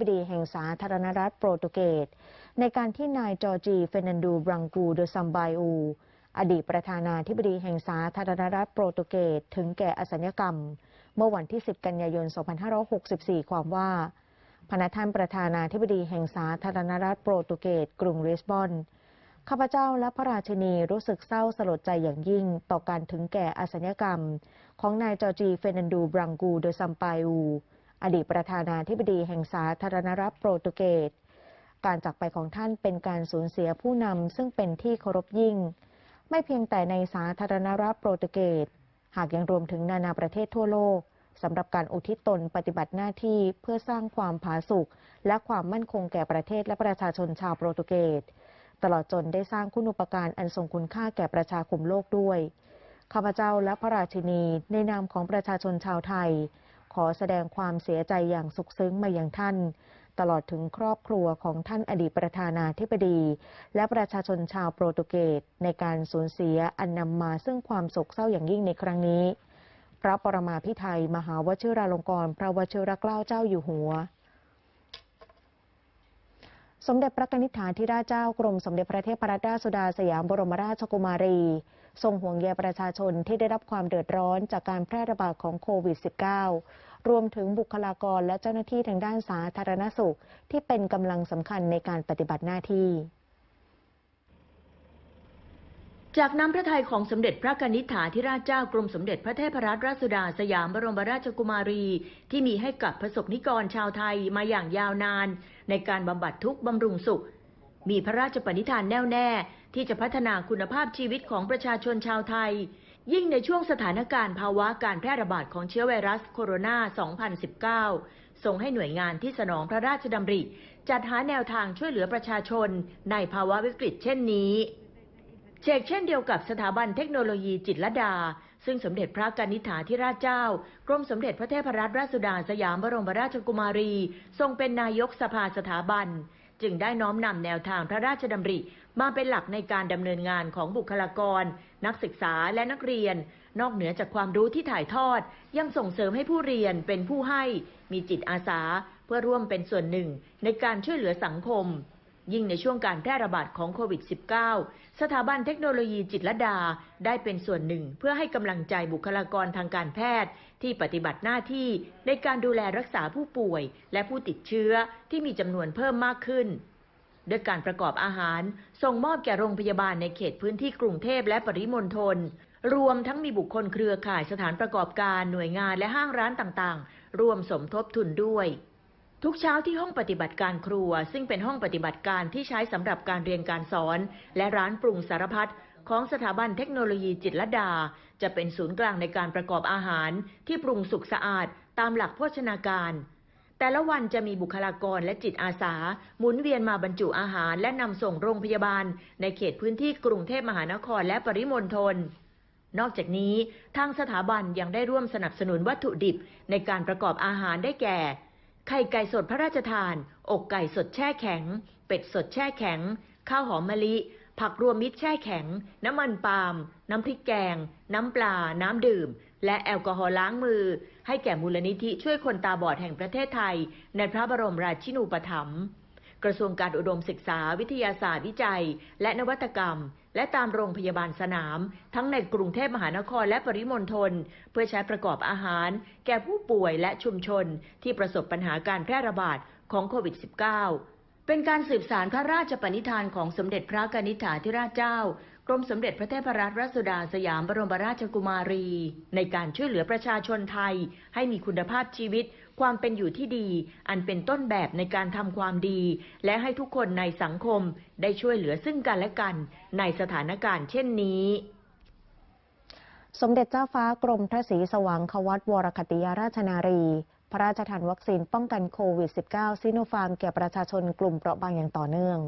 บดีแห่งสาธารณรัฐโปรตุเกส ในการที่นายจอร์จีเฟรนันดูบรังกูเดซัมไบอู อดีตประธานาธิบดีแห่งสาธารณรัฐโปรตุเกส ถึงแก่อสัญกรรม เมื่อวันที่ 10 กันยายน 2564 ความว่า พนักท่านประธานาธิบดีแห่งสาธารณรัฐโปรตุเกส กรุงลิสบอน ข้าพเจ้าและพระราชินีรู้สึกเศร้าสลดใจอย่างยิ่งต่อการถึงแก่อสัญกรรม ของนายจอร์จีเฟรนันดูบรังกูเดซัมไบอู อดีตประธานาธิบดีแห่งสาธารณรัฐโปรตุเกส การจากไปของท่านเป็นการสูญเสียผู้นำซึ่งเป็นที่เคารพยิ่ง ไม่เพียงแต่ในสาธารณรัฐโปรตุเกส หากยังรวมถึงนานาประเทศทั่วโลกสำหรับการอุทิศตนปฏิบัติหน้าที่เพื่อสร้างความผาสุกและความมั่นคงแก่ประเทศและประชาชนชาวโปรตุเกส ตลอดจนได้สร้างคุณูปการอันทรงคุณค่าแก่ประชาคมโลกด้วยข้าพเจ้าและพระราชินีในนามของประชาชนชาวไทย ขอแสดงความเสียใจอย่างสุขซึ้งมาย่างท่าน ตลอดถึงครอบครัวของท่านอดีตประธานาธิบดี และประชาชนชาวโปรตุเกสในการสูญเสียอันนำมาซึ่งความโศกเศร้าอย่างยิ่งในครั้งนี้ พระปรมาภิไธยมหาวชิราลงกรณ์พระวชิรเกล้าเจ้าอยู่หัวสมเด็จพระนิษฐานธิราชเจ้ากรมสมเด็จพระเทพรัตนราชสุดาสยามบรมราชกุมารี ทรงห่วงใยประชาชนที่ได้รับความเดือดร้อนจากการแพร่ระบาดของโควิด -19 รวมถึงบุคลากรและเจ้าหน้าที่ทางด้านสาธารณสุข ที่เป็นกำลังสำคัญในการปฏิบัติหน้าที่ จากน้ำพระทัยของสมเด็จพระกนิษฐาธิราชเจ้ากรมสมเด็จพระเทพรัตนราชสุดาสยามบรมราชกุมารี ที่มีให้กับประสบนิกรชาวไทยมาอย่างยาวนาน ในการบำบัดทุกข์บำรุงสุข มีพระราชปณิธานแน่วแน่ ที่จะพัฒนาคุณภาพชีวิตของประชาชนชาวไทย ยิ่งในช่วงสถานการณ์ภาวะการแพร่ระบาดของเชื้อไวรัสโคโรนา 2019 ส่งให้หน่วยงานที่สนองพระราชดำริ จัดหาแนวทางช่วยเหลือประชาชนในภาวะวิกฤตเช่นนี้เชกเช่นเดียวกับสถาบันเทคโนโลยีจิตรลดา ซึ่งสมเด็จพระกนิษฐาธิราชเจ้า กรมสมเด็จพระเทพรัตนราชสุดาสยามบรมราชกุมารี ทรงเป็นนายกสภาสถาบัน จึงได้น้อมนำแนวทางพระราชดำริ มาเป็นหลักในการดำเนินงานของบุคลากร นักศึกษาและนักเรียน นอกเหนือจากความรู้ที่ถ่ายทอด ยังส่งเสริมให้ผู้เรียนเป็นผู้ให้ มีจิตอาสา เพื่อร่วมเป็นส่วนหนึ่งในการช่วยเหลือสังคม ยิ่งในช่วงการแพร่ระบาดของโควิด -19 สถาบันเทคโนโลยีจิตรดาได้เป็นส่วนหนึ่งเพื่อให้กำลังใจบุคลากรทางการแพทย์ ที่ปฏิบัติหน้าที่ในการดูแลรักษาผู้ป่วย และผู้ติดเชื้อที่มีจำนวนเพิ่มมากขึ้นด้วยการประกอบอาหาร ส่งมอบแก่โรงพยาบาลในเขตพื้นที่กรุงเทพและปริมณฑลรวมทั้งมีบุคคลเครือข่ายสถานประกอบการหน่วยงานและห้างร้านต่างๆ ร่วมสมทบทุนด้วย ทุกเช้าที่ห้องปฏิบัติการครัว ซึ่งเป็นห้องปฏิบัติการที่ใช้สำหรับการเรียนการสอน และร้านปรุงสารพัดของสถาบันเทคโนโลยีจิตรลดา จะเป็นศูนย์กลางในการประกอบอาหารที่ปรุงสุกสะอาดตามหลักโภชนาการ แต่ละวันจะมีบุคลากรและจิตอาสา หมุนเวียนมาบรรจุอาหารและนำส่งโรงพยาบาล ในเขตพื้นที่กรุงเทพมหานครและปริมณฑลนอกจากนี้ทางสถาบันยังได้ร่วมสนับสนุนวัตถุดิบในการประกอบอาหารได้แก่ ไข่ไก่สดพระราชทาน อกไก่สดแช่แข็ง เป็ดสดแช่แข็ง ข้าวหอมมะลิ ผักรวมมิตรแช่แข็ง น้ำมันปาล์ม น้ำพริกแกง น้ำปลา น้ำดื่ม และแอลกอฮอล์ล้างมือ ให้แก่มูลนิธิช่วยคนตาบอดแห่งประเทศไทย ในพระบรมราชินูปถัมภ์ กระทรวงการอุดมศึกษาวิทยาศาสตร์วิจัย และนวัตกรรม และตามโรงพยาบาลสนาม ทั้งในกรุงเทพมหานครและปริมณฑลเพื่อใช้ประกอบอาหาร แก่ผู้ป่วยและชุมชนที่ประสบปัญหาการแพร่ระบาดของโควิด -19 เป็นการสืบสารพระราชปณิธานของสมเด็จพระกนิษฐาธิราชเจ้า กรมสมเด็จพระเทพรัตนราชสุดาสยามบรมราชกุมารี ในการช่วยเหลือประชาชนไทย ให้มีคุณภาพชีวิต ความเป็นอยู่ที่ดี อันเป็นต้นแบบในการทำความดี และให้ทุกคนในสังคมได้ช่วยเหลือซึ่งกันและกันในสถานการณ์เช่นนี้สมเด็จเจ้าฟ้ากรมพระศรีสว่างควัตวรคติยาราชนารี พระราชทานวัคซีนป้องกันโควิด -19 ซิโนฟาร์มแก่ประชาชนกลุ่มเปราะบางอย่างต่อเนื่อง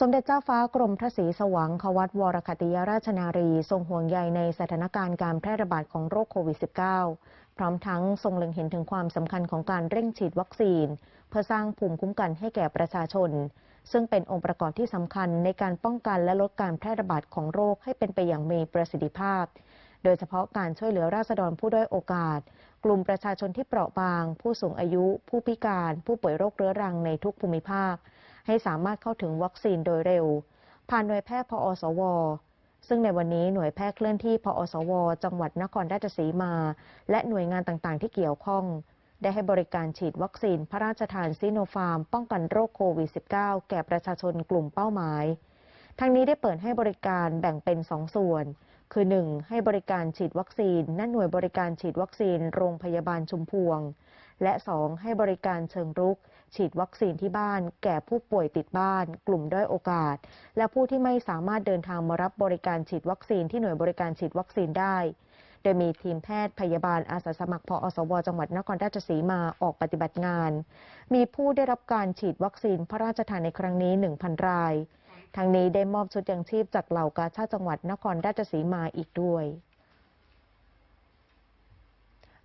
สมเด็จเจ้าฟ้ากรมพระศรีสว่างควัตวรคติยราชนารี ทรงห่วงใยในสถานการณ์การแพร่ระบาดของโรคโควิด -19 พร้อมทั้งทรงเล็งเห็นถึงความสำคัญของการเร่งฉีดวัคซีน เพื่อสร้างภูมิคุ้มกันให้แก่ประชาชน ซึ่งเป็นองค์ประกอบที่สำคัญในการป้องกันและลดการแพร่ระบาดของโรคให้เป็นไปอย่างมีประสิทธิภาพ โดยเฉพาะการช่วยเหลือราษฎรผู้ด้อยโอกาส กลุ่มประชาชนที่เปราะบาง ผู้สูงอายุ ผู้พิการ ผู้ป่วยโรคเรื้อรังในทุกภูมิภาค ให้สามารถเข้าถึงวัคซีนโดยเร็ว ผ่านหน่วยแพทย์พอสว ซึ่งในวันนี้หน่วยแพทย์เคลื่อนที่พอสว จังหวัดนครราชสีมา และหน่วยงานต่างๆ ที่เกี่ยวข้อง ได้ให้บริการฉีดวัคซีนพระราชทานซิโนฟาร์ม ป้องกันโรคโควิด -19 แก่ประชาชนกลุ่มเป้าหมายทั้งนี้ได้เปิดให้บริการแบ่งเป็น 2 ส่วน คือ 1. ให้บริการฉีดวัคซีนณหน่วยบริการฉีดวัคซีนโรงพยาบาลชุมพวง และ 2. ให้บริการเชิงรุก ฉีดวัคซีนที่บ้าน แก่ผู้ป่วยติดบ้าน กลุ่มด้อยโอกาส และผู้ที่ไม่สามารถเดินทางมารับบริการฉีดวัคซีนที่หน่วยบริการฉีดวัคซีนได้ โดยมีทีมแพทย์พยาบาลอาสาสมัครพออสว จังหวัดนครราชสีมาออกปฏิบัติงาน มีผู้ได้รับการฉีดวัคซีนพระราชทานในครั้งนี้ 1,000 รายทางนี้ได้มอบชุดยังชีพจากเหล่ากาชาติจังหวัดนครราชสีมาอีกด้วย